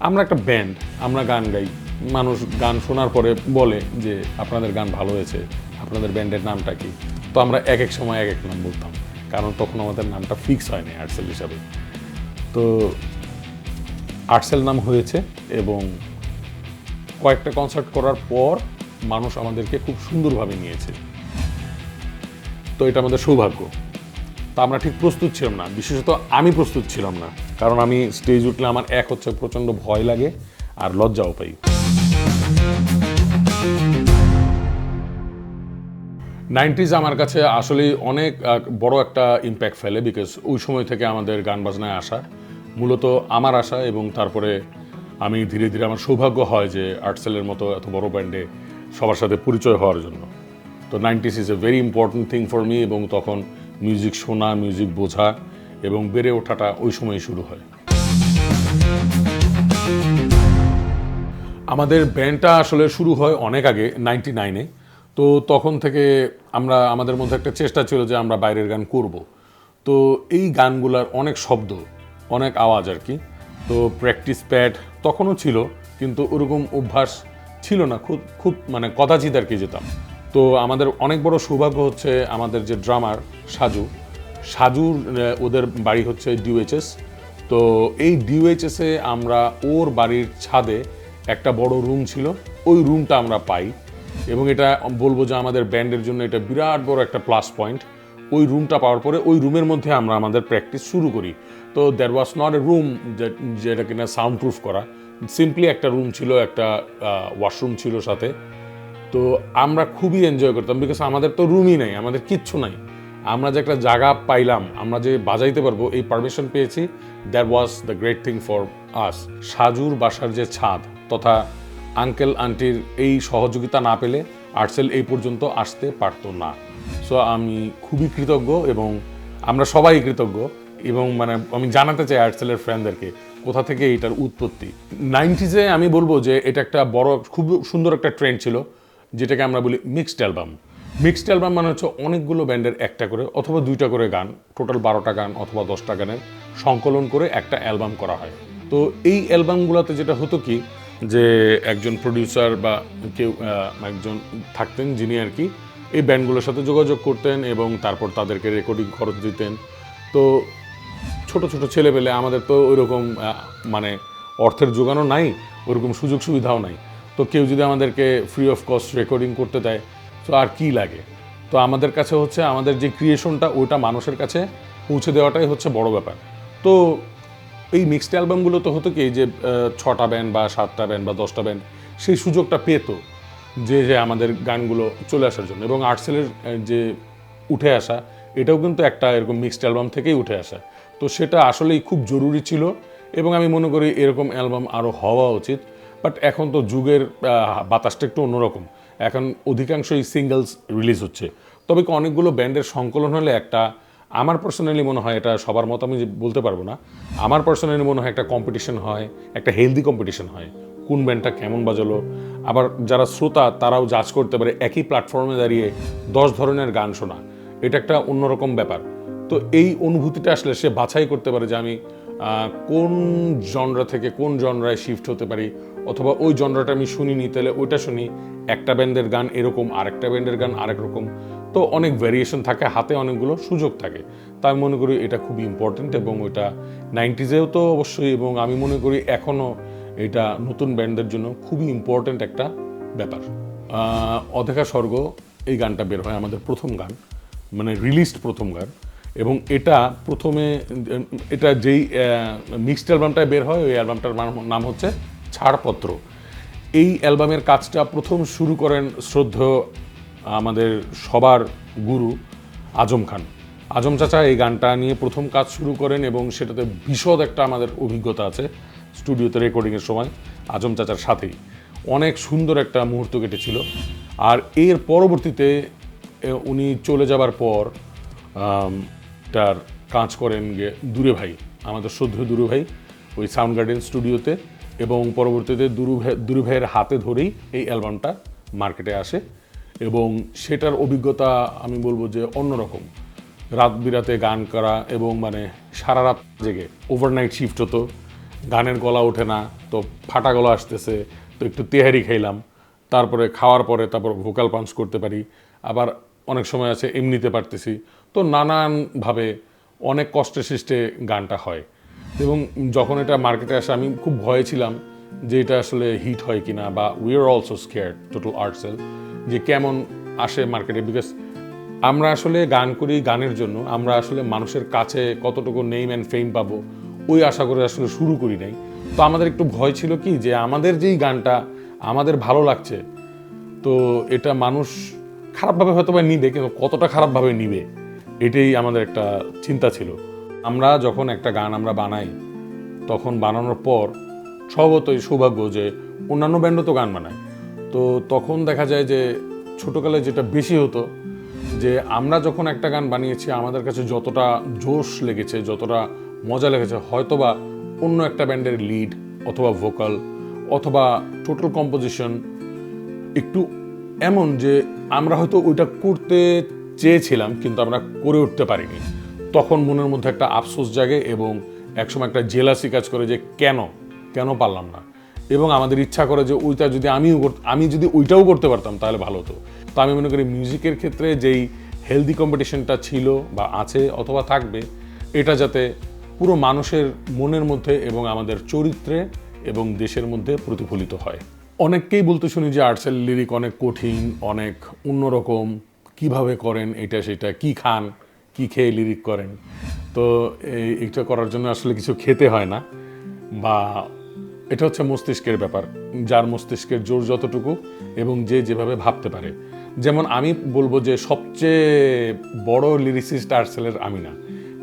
আমরা একটা ব্যান্ড আমরা গান গাই। মানুষ গান শোনার পরে বলে যে, আপনাদের গান ভালো হয়েছে, আপনাদের ব্যান্ডের নামটা কি? তো আমরা এক এক সময় এক এক নাম বলতাম, কারণ তখন আমাদের নামটা ফিক্স হয়নি আর্টসেল হিসাবে। তো আর্টসেল নাম হয়েছে এবং কয়েকটা কনসার্ট করার পর মানুষ আমাদেরকে খুব সুন্দরভাবে নিয়েছে। তো এটা আমাদের সৌভাগ্য। তা আমরা ঠিক প্রস্তুত ছিলাম না। বিশেষত আমি প্রস্তুত ছিলাম না। কারণ আমি স্টেজ উঠলে আমার এক হচ্ছে প্রচণ্ড ভয় লাগে আর লজ্জাও পাই। নাইনটিজ আমার কাছে আসলে অনেক বড় একটা ইম্প্যাক্ট ফেলে বিকজ ওই সময় থেকে আমাদের গান বাজনায় আসা। মূলত আমার আশা এবং তারপরে আমি ধীরে ধীরে আমার সৌভাগ্য হয় যে আর্টসেলের মতো এত বড় ব্যান্ডে সবার সাথে পরিচয় হওয়ার জন্য। তো nineties is a very important thing for me এবং তখন মিউজিক শোনা, মিউজিক বোঝা এবং বেড়ে ওঠাটা ওই সময়ই শুরু হয়। আমাদের ব্যান্ডটা আসলে শুরু হয় অনেক আগে নাইনটি নাইনে তো তখন থেকে আমরা, আমাদের মধ্যে একটা চেষ্টা ছিল যে আমরা বাইরের গান করব। তো এই গানগুলার অনেক শব্দ, অনেক আওয়াজ আর কি। তো প্র্যাকটিস প্যাড তখনও ছিল, কিন্তু ওরকম অভ্যাস ছিল না। খুব খুব মানে কদাচিত আর কি যেতাম। তো আমাদের অনেক বড় সৌভাগ্য হচ্ছে আমাদের যে ড্রামার সাজু, সাজুর ওদের বাড়ি হচ্ছে ডিউএইচএস তো এই ডিউএইচএসে আমরা ওর বাড়ির ছাদে একটা বড় রুম ছিল, ওই রুমটা আমরা পাই। এবং এটা বলব যে আমাদের ব্যান্ডের জন্য এটা বিরাট বড় একটা প্লাস পয়েন্ট। ওই রুমটা পাওয়ার পরে ওই রুমের মধ্যে আমরা আমাদের প্র্যাকটিস শুরু করি। তো there was not a room যেটা কিনা সাউন্ড প্রুফ করা। সিম্পলি একটা রুম ছিল, একটা ওয়াশরুম ছিল সাথে। তো আমরা খুবই এনজয় করতাম বিকজ আমাদের তো রুমই নেই, আমাদের কিচ্ছু নাই। আমরা যে একটা জায়গা পাইলাম, আমরা যে বাজাইতে পারব, এই পারমিশন পেয়েছি। That was the great thing for us সাজুর বাসার যে ছাদ তথা আঙ্কেল আন্টির এই সহযোগিতা না পেলে আর্টসেল এই পর্যন্ত আসতে পারতো না। সো আমি খুবই কৃতজ্ঞ এবং আমরা সবাই কৃতজ্ঞ এবং মানে আমি জানাতে চাই আর্টসেলের ফ্রেন্ডদেরকে কোথা থেকে এটার উৎপত্তি। নাইনটিজে আমি বলব যে এটা একটা বড়, খুব সুন্দর একটা ট্রেন্ড ছিল। যেটাকে আমরা বলি মিক্সড অ্যালবাম মিক্সড অ্যালবাম মানে হচ্ছে অনেকগুলো ব্যান্ডের একটা করে অথবা দুইটা করে গান টোটাল বারোটা গান অথবা দশটা গানের সংকলন করে একটা অ্যালবাম করা হয়। তো এই অ্যালবামগুলোতে যেটা হতো কি, যে একজন প্রডিউসার বা কেউ একজন থাকতেন যিনি আর কি এই ব্যান্ডগুলোর সাথে যোগাযোগ করতেন এবং তারপর তাদেরকে রেকর্ডিং খরচ দিতেন। তো ছোট ছোট ছেলে পেলে আমাদের তো ওইরকম মানে অর্থের যোগানও নাই, ওরকম সুযোগ সুবিধাও নাই। তো কেউ যদি আমাদেরকে ফ্রি অফ কস্ট রেকর্ডিং করতে দেয়, তো আর কি লাগে? তো আমাদের কাছে হচ্ছে, আমাদের যে ক্রিয়েশনটা ওইটা মানুষের কাছে পৌঁছে দেওয়াটাই হচ্ছে বড় ব্যাপার। তো এই মিক্সড অ্যালবামগুলো তো হতো কি যে ছটা ব্যান্ড বা সাতটা ব্যান্ড বা দশটা ব্যান্ড সেই সুযোগটা পেতো যে যে আমাদের গানগুলো চলে আসার জন্য। এবং আর্টসেলের যে উঠে আসা, এটাও কিন্তু একটা এরকম মিক্সড অ্যালবাম থেকেই উঠে আসা। তো সেটা আসলেই খুব জরুরি ছিল এবং আমি মনে করি এরকম অ্যালবাম আরও হওয়া উচিত। বাট এখন তো যুগের বাতাসটা একটু অন্যরকম। এখন অধিকাংশই সিঙ্গেলস রিলিজ হচ্ছে। তবে অনেকগুলো ব্যান্ডের সংকলন হলে একটা, আমার পার্সোনালি মনে হয় এটা সবার মতো আমি বলতে পারব না, আমার পার্সোনালি মনে হয় একটা কম্পিটিশন হয়, একটা হেলদি কম্পিটিশন হয়। কোন ব্যান্ডটা কেমন বাজালো। আবার যারা শ্রোতা, তারাও জাজ করতে পারে, একই প্ল্যাটফর্মে দাঁড়িয়ে দশ ধরনের গান শোনা। এটা একটা অন্যরকম ব্যাপার। তো এই অনুভূতিটা আসলে সে বাছাই করতে পারে যে আমি কোন জনরা থেকে কোন জনরায় শিফট হতে পারি অথবা ওই জনরাটা আমি শুনিনি, তাহলে ওইটা শুনি। একটা ব্যান্ডের গান এরকম, আরেকটা ব্যান্ডের গান আরেক রকম। তো অনেক ভ্যারিয়েশন থাকে, হাতে অনেকগুলো সুযোগ থাকে। তাই আমি মনে করি এটা খুবই ইম্পর্টেন্ট এবং ওইটা নাইনটিজেও তো অবশ্যই, এবং আমি মনে করি এখনও এটা নতুন ব্যান্ডের জন্য খুবই ইম্পর্টেন্ট একটা ব্যাপার। অধেকা স্বর্গ, এই গানটা বের হয় আমাদের প্রথম গান মানে রিলিজড প্রথম গান। এবং এটা প্রথমে, এটা যেই মিক্সড অ্যালবামটায় বের হয়, ওই অ্যালবামটার নাম হচ্ছে ছাড়পত্র। এই অ্যালবামের কাজটা প্রথম শুরু করেন শ্রদ্ধেয় আমাদের সবার গুরু আজম খান। আজম চাচা এই গানটা নিয়ে প্রথম কাজ শুরু করেন এবং সেটাতে বিশদ একটা আমাদের অভিজ্ঞতা আছে স্টুডিওতে রেকর্ডিংয়ের সময় আজম চাচার সাথেই। অনেক সুন্দর একটা মুহূর্ত কেটেছিল। আর এর পরবর্তীতে উনি চলে যাবার পর তার কাজ করেন দূরে ভাই, আমাদের শ্রদ্ধেয় দূরে ভাই, ওই সাউন্ড গার্ডেন স্টুডিওতে এবং পরবর্তীতে দুরু ভাই দুরু হাতে ধরেই এই অ্যালবামটা মার্কেটে আসে এবং সেটার অভিজ্ঞতা আমি বলব যে অন্যরকম। রাত বিরাতে গান করা এবং মানে সারা রাত জেগে ওভারনাইট শিফট হতো, গানের গলা ওঠে না, তো ফাটা গলা আসতেছে, তো একটু তেহারি খাইলাম, তারপরে খাওয়ার পরে তারপর ভোকাল পাঞ্চ করতে পারি, আবার অনেক সময় আছে এমনিতে পারতেছি, তো নানানভাবে অনেক কষ্টে সৃষ্টে গানটা হয়। এবং যখন এটা মার্কেটে আসে, আমি খুব ভয়ে ছিলাম যে এটা আসলে হিট হয় কিনা বা we are also scare total Artcell যে কেমন আসে মার্কেটে বিকজ আমরা আসলে গান করি গানের জন্য, আমরা আসলে মানুষের কাছে কতটুকু নেইম অ্যান্ড ফেম পাবো, ওই আশা করে আসলে শুরু করি নাই। তো আমাদের একটু ভয় ছিল কি যে আমাদের যেই গানটা আমাদের ভালো লাগছে, তো এটা মানুষ খারাপভাবে হয়তো বা নিবে, কিন্তু কতটা খারাপভাবে নিবে, এটাই আমাদের একটা চিন্তা ছিল। আমরা যখন একটা গান আমরা বানাই, তখন বানানোর পর স্বভাবতই সৌভাগ্য যে অন্যান্য ব্যান্ডও তো গান বানায়। তো তখন দেখা যায় যে ছোটোকালে যেটা বেশি হতো, যে আমরা যখন একটা গান বানিয়েছি, আমাদের কাছে যতটা জোশ লেগেছে, যতটা মজা লেগেছে, হয়তোবা অন্য একটা ব্যান্ডের লিড অথবা ভোকাল অথবা টোটাল কম্পোজিশন একটু এমন যে আমরা হয়তো ওইটা করতে চেয়েছিলাম, কিন্তু আমরা করে উঠতে পারিনি। তখন মনের মধ্যে একটা আফসোস জাগে এবং একসময় একটা জেলাসি কাজ করে যে কেন? কেন পারলাম না? এবং আমাদের ইচ্ছা করে যে ওইটা যদি আমিও আমি যদি ওইটাও করতে পারতাম, তাহলে ভালো হতো। তো আমি মনে করি মিউজিকের ক্ষেত্রে যেই হেলদি কম্পিটিশনটা ছিল বা আছে অথবা থাকবে, এটা যাতে পুরো মানুষের মনের মধ্যে এবং আমাদের চরিত্রে এবং দেশের মধ্যে প্রতিফলিত হয়। অনেককেই বলতে শুনি যে আর্টসেল লিরিক অনেক কঠিন, অনেক অন্যরকম, কীভাবে করেন এটা, সেটা, কি খান? কি খেয়ে লিরিক করেন? তো এই এটা করার জন্য আসলে কিছু খেতে হয় না বা এটা হচ্ছে মস্তিষ্কের ব্যাপার, যার মস্তিষ্কের জোর যতটুকু এবং যে যেভাবে ভাবতে পারে। যেমন আমি বলব যে সবচেয়ে বড় লিরিসিস্ট আর্টসেলের আমি না।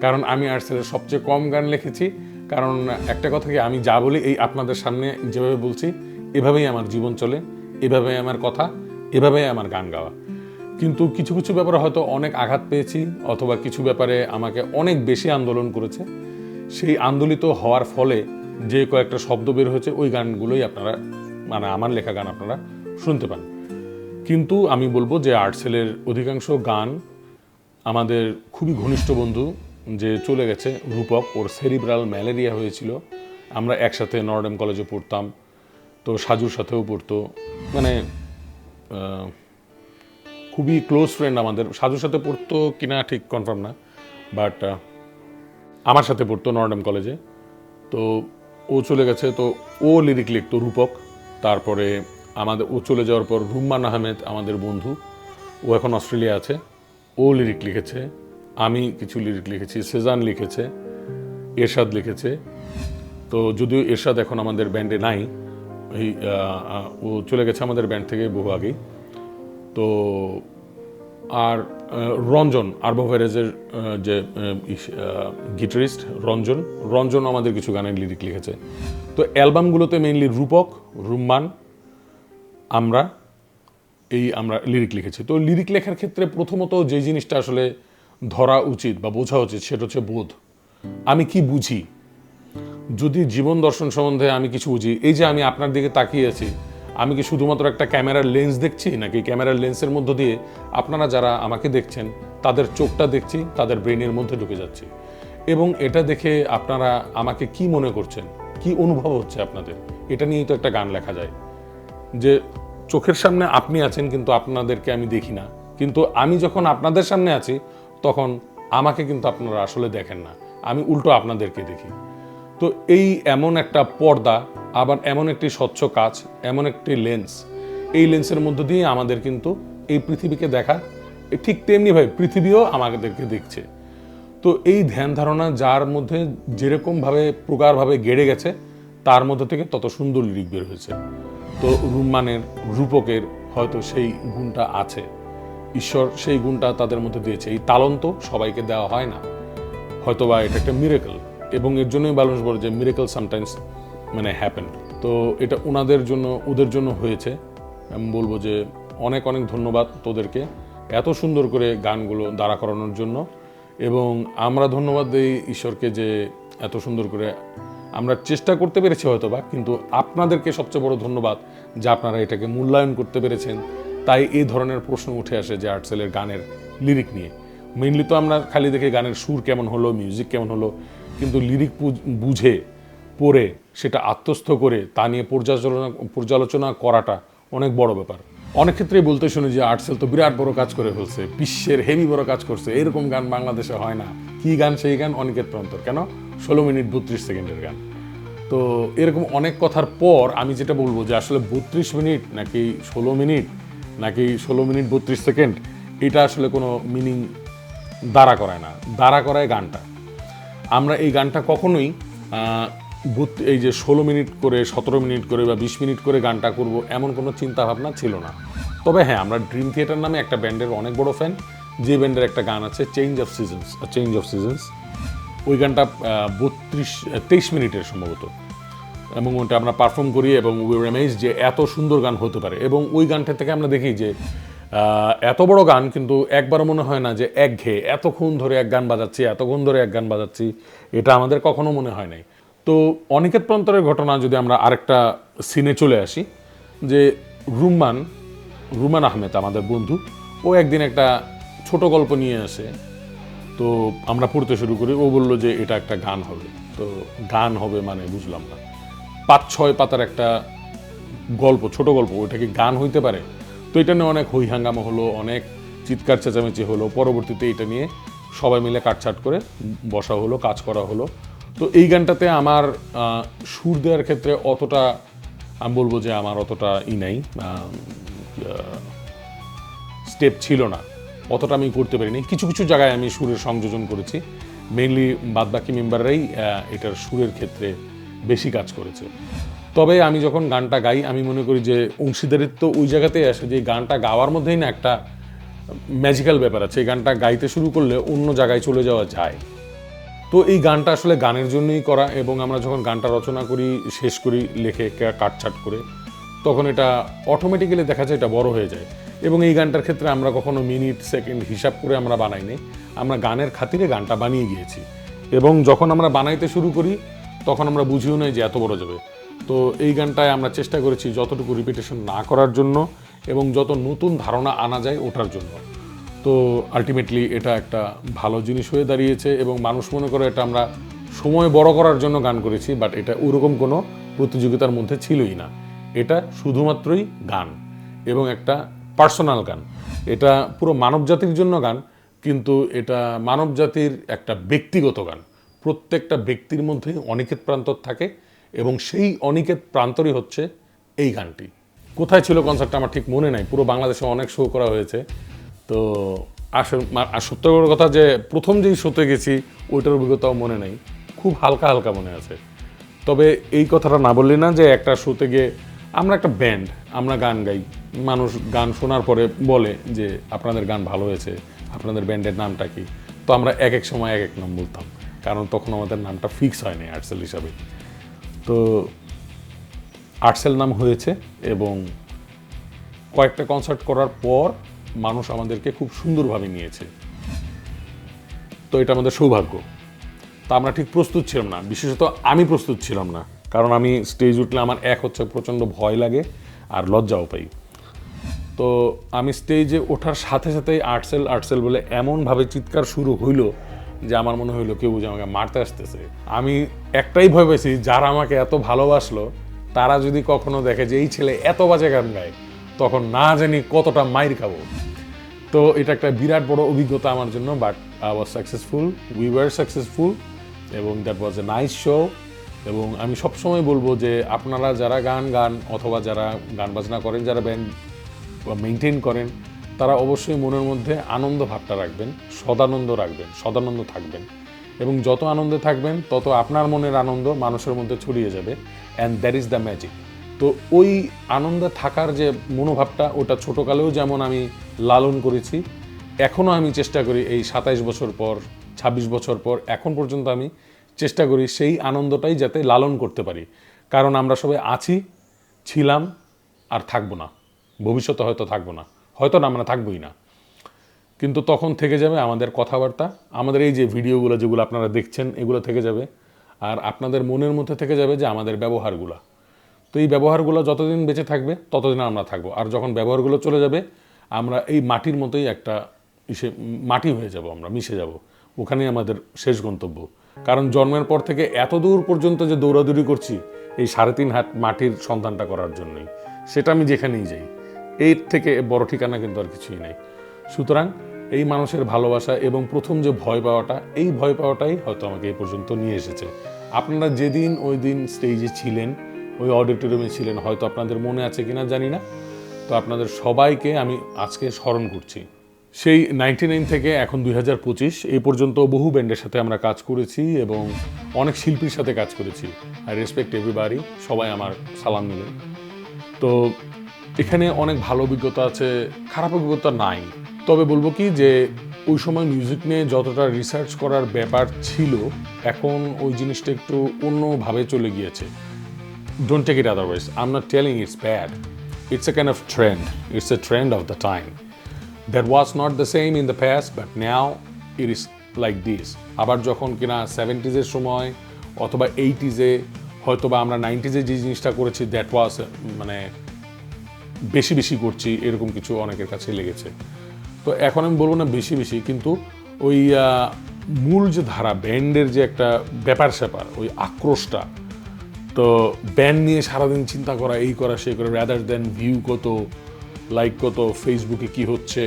কারণ আমি আর্টসেলের সবচেয়ে কম গান লিখেছি। কারণ একটা কথা কি, আমি যা বলি এই আপনাদের সামনে যেভাবে বলছি, এভাবেই আমার জীবন চলে, এভাবেই আমার কথা, এভাবেই আমার গান গাওয়া। কিন্তু কিছু কিছু ব্যাপারে হয়তো অনেক আঘাত পেয়েছি, অথবা কিছু ব্যাপারে আমাকে অনেক বেশি আন্দোলন করেছে। সেই আন্দোলিত হওয়ার ফলে যে কয়েকটা শব্দ বের হয়েছে, ওই গানগুলোই আপনারা মানে আমার লেখা গান আপনারা শুনতে পান। কিন্তু আমি বলব যে আর্টসেলের অধিকাংশ গান আমাদের খুবই ঘনিষ্ঠ বন্ধু যে চলে গেছে, রূপক, ওর সেরিব্রাল ম্যালেরিয়া হয়েছিল। আমরা একসাথে নর্ডেম কলেজে পড়তাম, তো সাজুর সাথেও পড়তো। মানে খুবই ক্লোজ ফ্রেন্ড আমাদের। সাজুর সাথে পড়তো কিনা ঠিক কনফার্ম না বাট আমার সাথে পড়তো নর্ডেম কলেজে তো ও চলে গেছে তো ও লিরিক লিখতো রূপক। তারপরে আমাদের ও চলে যাওয়ার পর রুম্মান আহমেদ আমাদের বন্ধু। ও এখন অস্ট্রেলিয়া আছে। ও লিরিক লিখেছে। আমি কিছু লিরিক লিখেছি। সেজান লিখেছে। এরশাদ লিখেছে। তো যদিও এরশাদ এখন আমাদের ব্যান্ডে নাই আহ, ও চলে গেছে আমাদের ব্যান্ড থেকে বহু আগেই। তো আর রঞ্জন আরবোভেরেজের যে গিটারিস্ট রঞ্জন রঞ্জন আমাদের কিছু গানের লিরিক লিখেছে। তো অ্যালবামগুলোতে মেইনলি রূপক, রুম্মান, আমরা, এই আমরা লিরিক লিখেছি। তো লিরিক লেখার ক্ষেত্রে প্রথমত যে জিনিসটা আসলে ধরা উচিত বা বোঝা উচিত সেটা হচ্ছে বোধ। আমি কি বুঝি? যদি জীবন দর্শন সম্বন্ধে আমি কিছু বুঝি, এই যে আমি আপনার দিকে তাকিয়ে আছি আমি কি শুধুমাত্র একটা ক্যামেরার লেন্স দেখছি, নাকি ক্যামেরার লেন্সের মধ্য দিয়ে আপনারা যারা আমাকে দেখছেন, তাদের চোখটা দেখছি, তাদের ব্রেনের মধ্যে ঢুকে যাচ্ছি? এবং এটা দেখে আপনারা আমাকে কি মনে করছেন? কি অনুভব হচ্ছে আপনাদের? এটা নিয়েই তো একটা গান লেখা যায়। যে চোখের সামনে আপনি আছেন, কিন্তু আপনাদেরকে আমি দেখি না। কিন্তু আমি যখন আপনাদের সামনে আছি, তখন আমাকে কিন্তু আপনারা আসলে দেখেন না। আমি উল্টো আপনাদেরকে দেখি। তো এই এমন একটা পর্দা, আবার এমন একটি স্বচ্ছ কাজ, এমন একটি লেন্স এই লেন্সের মধ্য দিয়ে আমাদের কিন্তু এই পৃথিবীকে দেখা ঠিক তেমনিভাবে পৃথিবীও আমাদেরকে দেখছে। তো এই ধ্যান ধারণা যার মধ্যে যেরকমভাবে প্রকারভাবে গেড়ে গেছে, তার মধ্যে থেকে তত সুন্দর লিরিক বের হয়েছে। তো রুম্মানের, রূপকের হয়তো সেই গুণটা আছে। ঈশ্বর সেই গুণটা তাদের মধ্যে দিয়েছে। এই তালন্ত সবাইকে দেওয়া হয় না। হয়তোবা এটা একটা মিরেকল এবং এর জন্যই মানুষ বলে যে মিরেকল সামটাইমস মানে হ্যাপেন তো এটা ওনাদের জন্য, ওদের জন্য হয়েছে। আমি বলব যে অনেক অনেক ধন্যবাদ তোদেরকে এত সুন্দর করে গানগুলো দাঁড়া করানোর জন্য। এবং আমরা ধন্যবাদ দিই ঈশ্বরকে যে এত সুন্দর করে আমরা চেষ্টা করতে পেরেছি হয়তো বা কিন্তু আপনাদেরকে সবচেয়ে বড় ধন্যবাদ যে আপনারা এটাকে মূল্যায়ন করতে পেরেছেন। তাই এই ধরনের প্রশ্ন উঠে আসে যে আর্টসেলের গানের লিরিক নিয়ে। মেইনলি তো আমরা খালি দেখে গানের সুর কেমন হলো মিউজিক কেমন হলো কিন্তু লিরিক বুঝে, পড়ে, সেটা আত্মস্থ করে, তা নিয়ে পর্যালোচনা পর্যালোচনা করাটা অনেক বড় ব্যাপার। অনেক ক্ষেত্রেই বলতে শুনি যে আর্টসেল তো বিরাট বড় কাজ করে ফেলছে, বিশ্বের হেভি বড় কাজ করছে, এরকম গান বাংলাদেশে হয় না। কি গান, সেই গান, অনিকেত প্রান্তর। কেন? ষোলো মিনিট বত্রিশ সেকেন্ডের গান। তো এরকম অনেক কথার পর আমি যেটা বলব যে আসলে বত্রিশ মিনিট নাকি ষোলো মিনিট, নাকি ষোলো মিনিট বত্রিশ সেকেন্ড, এটা আসলে কোনো মিনিং দাঁড়া করায় না। দাঁড়া করায় গানটা। আমরা এই গানটা কখনোই এই যে ষোলো মিনিট করে, সতেরো মিনিট করে বা বিশ মিনিট করে গানটা করব এমন কোনো চিন্তা ভাবনা ছিল না। তবে হ্যাঁ আমরা ড্রিম থিয়েটার নামে একটা ব্যান্ডের অনেক বড় ফ্যান যে ব্যান্ডের একটা গান আছে change of seasons change of seasons ওই গানটা বত্রিশ তেইশ মিনিটের সম্ভবত। এবং ওটা আমরা পারফর্ম করি এবং উই রেমেজ যে এত সুন্দর গান হতে পারে। এবং ওই গানটা থেকে আমরা দেখি যে এত বড় গান কিন্তু একবারও মনে হয় না যে এক ঘে এতক্ষণ ধরে এক গান বাজাচ্ছি এতক্ষণ ধরে এক গান বাজাচ্ছি, এটা আমাদের কখনো মনে হয় নাই। তো অনিকেত প্রান্তরের ঘটনা যদি আমরা আরেকটা সিনে চলে আসি, যে রুম্মান রুমান আহমেদ আমাদের বন্ধু, ও একদিন একটা ছোট গল্প নিয়ে আসে। তো আমরা পড়তে শুরু করি, ও বলল যে এটা একটা গান হবে। তো গান হবে মানে বুঝলাম না। পাঁচ ছয় পাতার একটা গল্প, ছোট গল্প ওইটা কি গান হইতে পারে? তো এটা নিয়ে অনেক হই হাঙ্গামা হলো, অনেক চিৎকার চেঁচামেচি হলো। পরবর্তীতে এটা নিয়ে সবাই মিলে কাটছাট করে বসা হলো, কাজ করা হলো। তো এই গানটাতে আমার সুর দেওয়ার ক্ষেত্রে অতটা, আমি বলব যে আমার অতটা ই নাই স্টেপ ছিল না। অতটা আমি করতে পারিনি। কিছু কিছু জায়গায় আমি সুরের সংযোজন করেছি। মেইনলি বাদবাকি মেম্বাররাই এটার সুরের ক্ষেত্রে বেশি কাজ করেছে। তবে আমি যখন গানটা গাই, আমি মনে করি যে অংশীদারিত্ব ওই জায়গাতেই আসে যে গানটা গাওয়ার মধ্যেই না একটা ম্যাজিক্যাল ব্যাপার আছে। এই গানটা গাইতে শুরু করলে অন্য জায়গায় চলে যাওয়া যায়। তো এই গানটা আসলে গানের জন্যই করা এবং আমরা যখন গানটা রচনা করি, শেষ করি, লেখে কাটছাট করে, তখন এটা অটোমেটিক্যালি দেখা যায় এটা বড় হয়ে যায়। এবং এই গানটার ক্ষেত্রে আমরা কখনো মিনিট, সেকেন্ড হিসাব করে আমরা বানাইনি। আমরা গানের খাতিরে গানটা বানিয়ে গিয়েছি। এবং যখন আমরা বানাইতে শুরু করি, তখন আমরা বুঝিও নাই যে এত বড় যাবে। তো এই গানটায় আমরা চেষ্টা করেছি যতটুকু রিপিটেশন না করার জন্য এবং যত নতুন ধারণা আনা যায় ওঠার জন্য। তো আলটিমেটলি এটা একটা ভালো জিনিস হয়ে দাঁড়িয়েছে এবং মানুষ মনে করে এটা আমরা সময় বড় করার জন্য গান করেছি বাট এটা ওরকম কোনো প্রতিযোগিতার মধ্যে ছিলই না। এটা শুধুমাত্রই গান এবং একটা পার্সোনাল গান। এটা পুরো মানব জাতির জন্য গান, কিন্তু এটা মানব জাতির একটা ব্যক্তিগত গান। প্রত্যেকটা ব্যক্তির মধ্যেই অনিকেত প্রান্তর থাকে এবং সেই অনিকেত প্রান্তরই হচ্ছে এই গানটি। কোথায় ছিল কনসার্টটা আমার ঠিক মনে নাই, পুরো বাংলাদেশে অনেক শো করা হয়েছে। তো আসল আর সত্য কথা যে প্রথম যেই শোতে গেছি, ওইটার অভিজ্ঞতাও মনে নেই। খুব হালকা হালকা মনে আছে। তবে এই কথাটা না বললি না যে একটা শোতে গিয়ে আমরা একটা ব্যান্ড আমরা গান গাই। মানুষ গান শোনার পরে বলে যে আপনাদের গান ভালো হয়েছে, আপনাদের ব্যান্ডের নামটা কি? তো আমরা এক এক সময় এক এক নাম বলতাম। কারণ তখন আমাদের নামটা ফিক্স হয়নি আর্টসেল হিসাবে। তো আর্টসেল নাম হয়েছে এবং কয়েকটা কনসার্ট করার পর মানুষ আমাদেরকে খুব সুন্দরভাবে নিয়েছে। তো এটা আমাদের সৌভাগ্য। তা আমরা ঠিক প্রস্তুত ছিলাম না। বিশেষত আমি প্রস্তুত ছিলাম না। কারণ আমি স্টেজ উঠলে আমার এক হচ্ছে প্রচণ্ড ভয় লাগে আর লজ্জাও পাই। তো আমি স্টেজে ওঠার সাথে সাথেই আর্টসেল আর্টসেল বলে এমনভাবে চিৎকার শুরু হইল যে আমার মনে হইল কেউ যে আমাকে মারতে আসতেছে। আমি একটাই ভয় পেয়েছি যারা আমাকে এত ভালোবাসলো, তারা যদি কখনো দেখে যে এই ছেলে এত বাজে গান গায়, তখন না জানি কতটা মাইর খাব। তো এটা একটা বিরাট বড় অভিজ্ঞতা আমার জন্য but I was successful we were successful এবং that was a nice show এবং আমি সবসময় বলব যে আপনারা যারা গান গান অথবা যারা গান বাজনা করেন, যারা ব্যান্ড মেনটেন করেন তারা অবশ্যই মনের মধ্যে আনন্দ ভাবটা রাখবেন, সদানন্দ রাখবেন, সদানন্দ থাকবেন। এবং যত আনন্দে থাকবেন, তত আপনার মনের আনন্দ মানুষের মধ্যে ছড়িয়ে যাবে and that is the magic তো ওই আনন্দে থাকার যে মনোভাবটা, ওটা ছোটোকালেও যেমন আমি লালন করেছি, এখনও আমি চেষ্টা করি এই সাতাইশ বছর পর ২৬ বছর পর, এখন পর্যন্ত আমি চেষ্টা করি সেই আনন্দটাই যাতে লালন করতে পারি। কারণ আমরা সবাই আছি, ছিলাম আর থাকব না। ভবিষ্যতে হয়তো থাকব না। হয়তো না আমরা থাকবোই না। কিন্তু তখন থেকে যাবে আমাদের কথাবার্তা, আমাদের এই যে ভিডিওগুলো যেগুলো আপনারা দেখছেন, এগুলো থেকে যাবে। আর আপনাদের মনের মধ্যে থেকে যাবে যে আমাদের ব্যবহারগুলো। তো এই ব্যবহারগুলো যতদিন বেঁচে থাকবে, ততদিন আমরা থাকব। আর যখন ব্যবহারগুলো চলে যাবে, আমরা এই মাটির মতোই একটা ইসে, মাটি হয়ে যাব আমরা, মিশে যাব। ওখানেই আমাদের শেষ গন্তব্য। কারণ জন্মের পর থেকে এত দূর পর্যন্ত যে দৌড়াদৌড়ি করছি, এই সাড়ে তিন হাত মাটির সন্ধানটা করার জন্যই। সেটা আমি যেখানেই যাই। এর থেকে বড় ঠিকানা কিন্তু আর কিছুই নাই। সুতরাং এই মানুষের ভালোবাসা এবং প্রথম যে ভয় পাওয়াটা, এই ভয় পাওয়াটাই হয়তো আমাকে এই পর্যন্ত নিয়ে এসেছে। আপনারা যেদিন ওই দিন স্টেজে ছিলেন, ওই অডিটোরিয়ামে ছিলেন, হয়তো আপনাদের মনে আছে কিনা জানি না। তো আপনাদের সবাইকে আমি আজকে স্মরণ করছি। সেই নাইনটি নাইন থেকে এখন দুই হাজার পঁচিশ, এই পর্যন্ত বহু ব্যান্ডের সাথে আমরা কাজ করেছি এবং অনেক শিল্পীর সাথে কাজ করেছি। আই রেসপেক্ট এভরিবাডি সবাই আমার সালাম নেবেন তো এখানে অনেক ভালো অভিজ্ঞতা আছে খারাপ অভিজ্ঞতা নাই তবে বলব কি যে ওই সময় মিউজিক নিয়ে যতটা রিসার্চ করার ব্যাপার ছিল এখন ওই জিনিসটা একটু অন্যভাবে চলে গিয়েছে don't take it otherwise. I'm not telling it's bad. It's a kind of trend. It's a trend of the time. That was not the same in the past, but now it is like this. আবার যখন কিনা সেভেন্টিজের সময় অথবা এইটিজে হয়তো বা আমরা নাইনটিজে যে জিনিসটা করেছি দ্যাট ওয়াজ মানে বেশি বেশি করছি, এরকম কিছু অনেকের কাছে লেগেছে। তো এখন আমি বলব না বেশি বেশি, কিন্তু ওই মূল যে ধারা, ব্যান্ডের যে একটা ব্যাপার স্যাপার, ওই আক্রোশটা, তো ব্যান্ড নিয়ে সারাদিন চিন্তা করা, এই করা, সেই করা র্যাদার দেন ভিউ কত লাইক কত ফেসবুকে কি হচ্ছে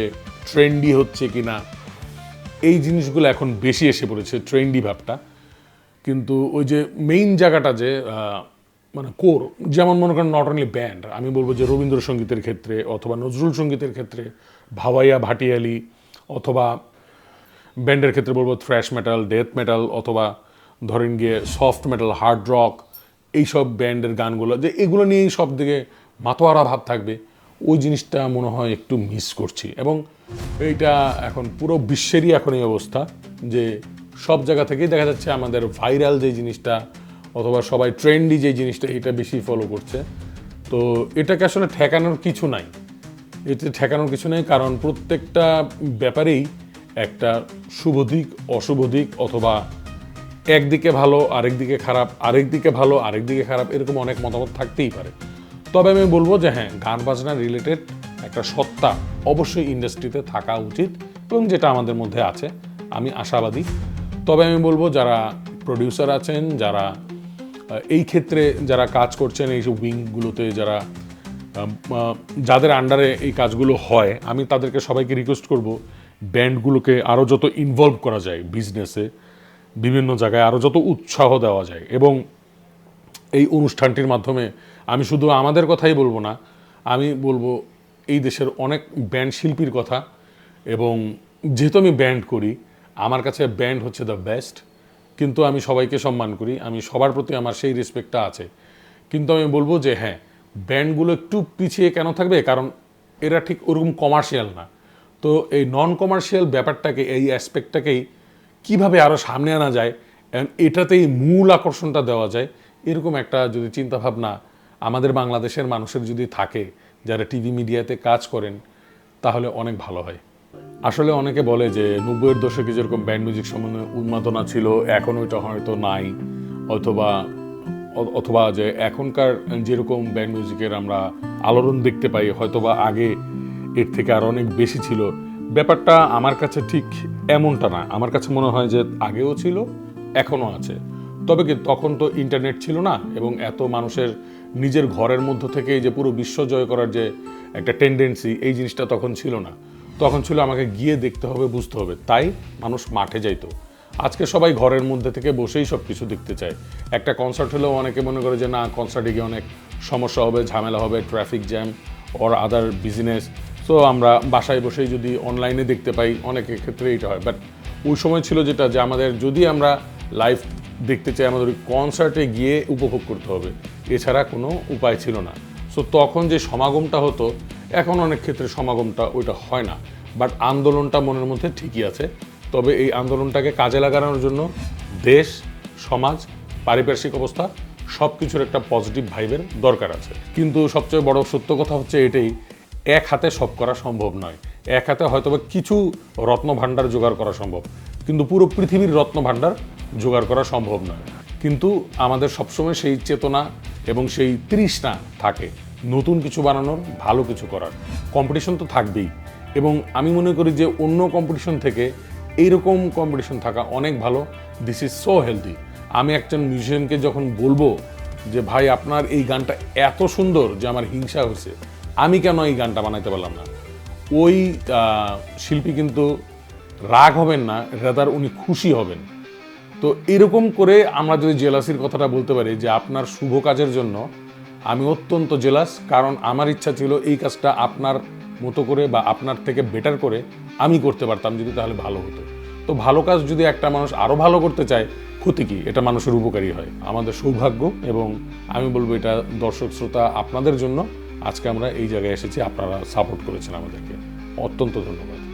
ট্রেন্ডি হচ্ছে কি না এই জিনিসগুলো এখন বেশি এসে পড়েছে ট্রেন্ডি ভাবটা। কিন্তু ওই যে মেইন জায়গাটা যে মানে কোর, যেমন মনে করেন নট অনলি ব্যান্ড আমি বলব যে রবীন্দ্রসঙ্গীতের ক্ষেত্রে অথবা নজরুল সঙ্গীতের ক্ষেত্রে, ভাওয়াইয়া ভাটিয়ালি অথবা ব্যান্ডের ক্ষেত্রে বলব থ্র্যাশ মেটাল ডেথ মেটাল অথবা ধরেন গিয়ে সফট মেটাল হার্ড রক এইসব ব্যান্ডের গানগুলো, যে এগুলো নিয়েই সব দিকে মাতোয়ারা ভাব থাকবে, ওই জিনিসটা মনে হয় একটু মিস করছি। এবং এইটা এখন পুরো বিশ্বেরই এখন এই অবস্থা যে সব জায়গা থেকেই দেখা যাচ্ছে আমাদের ভাইরাল যে জিনিসটা অথবা সবাই ট্রেন্ডি যে জিনিসটা, এটা বেশি ফলো করছে। তো এটাকে আসলে ঠেকানোর কিছু নাই। এতে ঠেকানোর কিছু নেই, কারণ প্রত্যেকটা ব্যাপারেই একটা শুভ দিক, অশুভ দিক, অথবা একদিকে ভালো আরেক দিকে খারাপ আরেক দিকে ভালো আরেক দিকে খারাপ, এরকম অনেক মতামত থাকতেই পারে। তবে আমি বলব যে হ্যাঁ গান বাজনা রিলেটেড একটা সত্তা অবশ্যই ইন্ডাস্ট্রিতে থাকা উচিত এবং যেটা আমাদের মধ্যে আছে। আমি আশাবাদী। তবে আমি বলব যারা প্রডিউসার আছেন, যারা এই ক্ষেত্রে যারা কাজ করছেন এইসব উইংগুলোতে যারা যাদের আন্ডারে এই কাজগুলো হয়, আমি তাদেরকে সবাইকে রিকোয়েস্ট করব ব্যান্ডগুলোকে আরও যত ইনভলভ করা যায় বিজনেসে বিভিন্ন জায়গায় আরও যত উৎসাহ দেওয়া যায়। এবং এই অনুষ্ঠানটির মাধ্যমে আমি শুধু আমাদের কথাই বলব না, আমি বলব এই দেশের অনেক ব্যান্ড শিল্পীর কথা। এবং যেহেতু আমি ব্যান্ড করি, আমার কাছে ব্যান্ড হচ্ছে দ্য বেস্ট কিন্তু আমি সবাইকে সম্মান করি, আমি সবার প্রতি আমার সেই রেসপেক্টটা আছে। কিন্তু আমি বলব যে হ্যাঁ ব্যান্ডগুলো একটু পিছিয়ে কেন থাকবে? কারণ এরা ঠিক ওরকম কমার্শিয়াল না। তো এই নন কমার্শিয়াল ব্যাপারটাকে, এই অ্যাসপেক্টটাকেই কীভাবে আরও সামনে আনা যায়? And এটাতেই মূল আকর্ষণটা দেওয়া যায়। এরকম একটা যদি চিন্তাভাবনা আমাদের বাংলাদেশের মানুষের যদি থাকে, যারা টিভি মিডিয়াতে কাজ করেন, তাহলে অনেক ভালো হয়। আসলে অনেকে বলে যে নব্বইয়ের দশকে যেরকম ব্যান্ড মিউজিক সম্বন্ধে উন্মাদনা ছিল, এখন ওইটা হয়তো নাই। অথবা অথবা যে এখনকার যেরকম ব্যান্ড মিউজিকের আমরা আলোড়ন দেখতে পাই, হয়তোবা আগে এর থেকে আরও অনেক বেশি ছিল। ব্যাপারটা আমার কাছে ঠিক এমনটা না। আমার কাছে মনে হয় যে আগেও ছিল, এখনও আছে। তবে কি তখন তো ইন্টারনেট ছিল না এবং এত মানুষের নিজের ঘরের মধ্য থেকে যে পুরো বিশ্ব জয় করার যে একটা টেন্ডেন্সি এই জিনিসটা তখন ছিল না। তখন ছিল আমাকে গিয়ে দেখতে হবে, বুঝতে হবে। তাই মানুষ মাঠে যাইতো। আজকে সবাই ঘরের মধ্যে থেকে বসেই সব কিছু দেখতে চায়। একটা কনসার্ট হলেও অনেকে মনে করে যে, না কনসার্টে গিয়ে অনেক সমস্যা হবে, ঝামেলা হবে traffic jam or other business so আমরা বাসায় বসেই যদি অনলাইনে দেখতে পাই অনেকের ক্ষেত্রে এটা হয়। বাট ওই সময় ছিল যেটা যে, আমাদের যদি আমরা লাইভ দেখতে চাই, আমাদের ওই কনসার্টে গিয়ে উপভোগ করতে হবে। এছাড়া কোনো উপায় ছিল না। সো তখন যে সমাগমটা হতো এখন অনেক ক্ষেত্রে সমাগমটা ওইটা হয় না। বাট আন্দোলনটা মনের মধ্যে ঠিকই আছে। তবে এই আন্দোলনটাকে কাজে লাগানোর জন্য দেশ, সমাজ, পারিপার্শ্বিক অবস্থা সব কিছুর একটা পজিটিভ ভাইবের দরকার আছে। কিন্তু সবচেয়ে বড় সত্য কথা হচ্ছে এটাই, এক হাতে সব করা সম্ভব নয়। এক হাতে হয়তোবা কিছু রত্ন ভাণ্ডার জোগাড় করা সম্ভব, কিন্তু পুরো পৃথিবীর রত্ন ভাণ্ডার জোগাড় করা সম্ভব নয়। কিন্তু আমাদের সবসময় সেই চেতনা এবং সেই তৃষ্ণা থাকে। নতুন কিছু বানানোর, ভালো কিছু করার। কম্পিটিশন তো থাকবেই। এবং আমি মনে করি যে অন্য কম্পিটিশন থেকে এইরকম কম্পিটিশন থাকা অনেক ভালো। দিস ইজ সো হেলদি আমি একজন মিউজিশিয়ানকে যখন বলব যে, ভাই, আপনার এই গানটা এত সুন্দর যে আমার হিংসা হয়েছে। আমি কেন এই গানটা বানাইতে পারলাম না? ওই শিল্পী কিন্তু রাগ হবেন না রেদার উনি খুশি হবেন। তো এরকম করে আমরা যদি জেলাসির কথাটা বলতে পারি যে, আপনার শুভ কাজের জন্য আমি অত্যন্ত জেলাস, কারণ আমার ইচ্ছা ছিল এই কাজটা আপনার মতো করে বা আপনার থেকে বেটার করে আমি করতে পারতাম যদি তাহলে ভালো হতো। তো ভালো কাজ যদি একটা মানুষ আরও ভালো করতে চায়, ক্ষতি কি? এটা মানুষের উপকারী হয়। আমাদের সৌভাগ্য এবং আমি বলব এটা দর্শক শ্রোতা আপনাদের জন্য। আজকে আমরা এই জায়গায় এসেছি, আপনারা সাপোর্ট করেছেন আমাদেরকে। অত্যন্ত ধন্যবাদ।